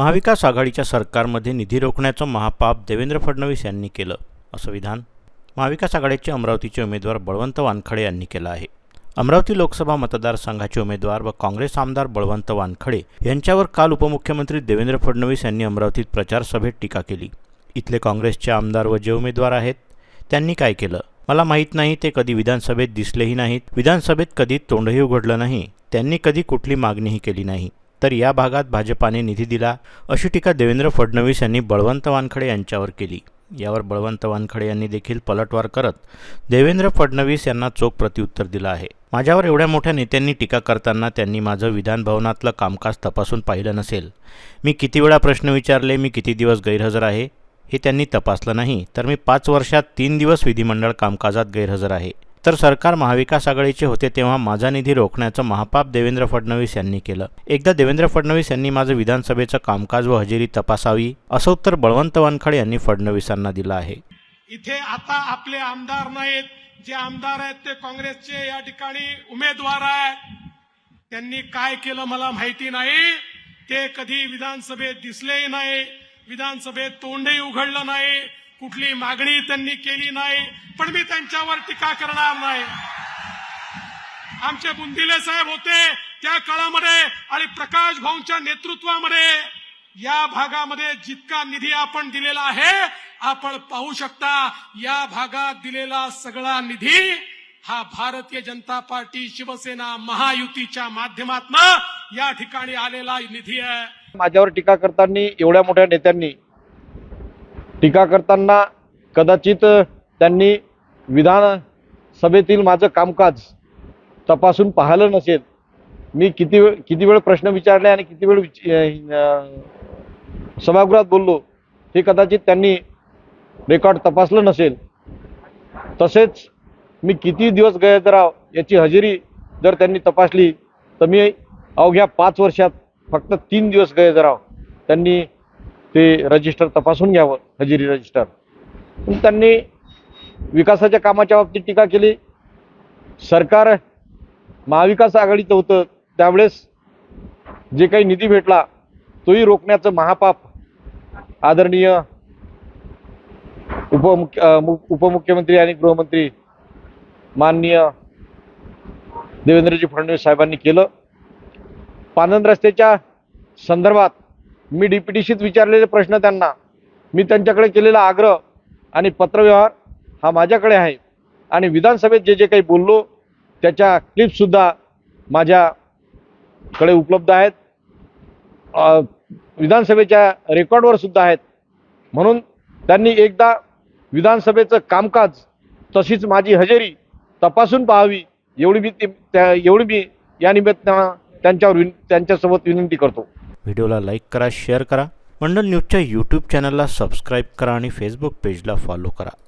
महाविकास आघाडीच्या सरकारमध्ये निधी रोखण्याचं महापाप देवेंद्र फडणवीस यांनी केलं असं विधान महाविकास आघाडीचे अमरावतीचे उमेदवार बळवंत वानखडे यांनी केलं आहे. अमरावती लोकसभा मतदारसंघाचे उमेदवार व काँग्रेस आमदार बळवंत वानखडे यांच्यावर काल उपमुख्यमंत्री देवेंद्र फडणवीस यांनी अमरावतीत प्रचार सभेत टीका केली. इथले काँग्रेसचे आमदार व जे उमेदवार आहेत त्यांनी काय केलं? मला माहीत नाही ते कधी विधानसभेत दिसलेही नाहीत. विधानसभेत कधी तोंडही उघडलं नाही. त्यांनी कधी कुठली मागणीही केली नाही. तर या भागात भाजपाने निधी दिला. अशी टीका देवेंद्र फडणवीस यांनी बळवंत वानखडे यांच्यावर केली. यावर बळवंत वानखडे यांनी देखील पलटवार करत देवेंद्र फडणवीस यांना चोख प्रत्युत्तर दिलं आहे. माझ्यावर एवढ्या मोठ्या नेत्यांनी टीका करताना त्यांनी माझं विधानभवनातलं कामकाज तपासून पाहिलं नसेल. मी किती वेळा प्रश्न विचारले मी किती दिवस गैरहजर आहे? हे त्यांनी तपासलं नाही. तर मी पाच वर्षात तीन दिवस विधिमंडळ कामकाजात गैरहजर आहे. तर सरकार महाविकास आघाडीचे होते तेव्हा माझा निधी रोखण्याचं महापाप देवेंद्र फडणवीस यांनी केलं. एकदा देवेंद्र फडणवीस यांनी माझं विधानसभेचं कामकाज व हजेरी तपासावी असं उत्तर बळवंत वानखडे यांनी फडणवीसांना दिलं आहे. इथे आता आपले आमदार नाहीत. जे आमदार आहेत ते काँग्रेसचे या ठिकाणी उमेदवार आहेत. त्यांनी काय केलं मला माहिती नाही. ते कधी विधानसभेत दिसलेही नाही. विधानसभेत तोंडही उघडलं नाही. कुठली मागणी त्यांनी केली नाही पण मी त्यांच्यावर टीका करणार नाही. आमचे बुंदिले साहेब होते त्या काळामध्ये आणि प्रकाश भाऊंच्या नेतृत्वामध्ये या भागामध्ये जितका निधी आपण दिलेला आहे आपण पाहू शकता या भागात दिलेला सगळा निधी हा भारतीय जनता पार्टी शिवसेना महायुतीच्या माध्यमातून या ठिकाणी आलेला निधी आहे. माझ्यावर टीका करताना एवढ्या मोठ्या नेत्यांनी टीका करताना कदाचित त्यांनी विधानसभेतील माझं कामकाज तपासून पाहिलं नसेल. मी किती वेळ किती वेळ प्रश्न विचारले आणि किती वेळ सभागृहात बोललो हे कदाचित त्यांनी रेकॉर्ड तपासलं नसेल. तसेच मी किती दिवस गैरहजराव याची हजेरी जर त्यांनी तपासली तर मी अवघ्या पाच वर्षात फक्त तीन दिवस गैरहजराव त्यांनी ते रजिस्टर तपासून घ्यावं हजेरी रजिस्टर त्यांनी विकासाच्या कामाच्या बाबतीत टीका केली. सरकार महाविकास आघाडीचं होतं. त्यावेळेस जे काही निधी भेटला तोही रोखण्याचं महापाप आदरणीय उपमुख्य उपमुख्यमंत्री आणि गृहमंत्री माननीय देवेंद्रजी फडणवीस साहेबांनी केलं. पानंद रस्त्याच्या संदर्भात मी डीपीटीशीत विचारलेले प्रश्न त्यांना. मी त्यांच्याकडे केलेला आग्रह आणि पत्रव्यवहार हा माझ्याकडे आहे. आणि विधानसभेत जे जे काही बोललो त्याच्या क्लिपसुद्धा माझ्याकडे उपलब्ध आहेत. विधानसभेच्या रेकॉर्डवर सुद्धा आहेत. म्हणून त्यांनी एकदा विधानसभेचं कामकाज तशीच माझी हजेरी तपासून पाहावी एवढी मी ते- त्या एवढी मी या निमित्तानं त्यांच्यावर विन त्यांच्यासोबत विनंती करतो. व्हिडिओला लाईक करा शेअर करा. मंडल न्यूजच्या यूट्यूब चॅनलला सबस्क्राईब करा आणि फेसबुक पेजला फॉलो करा.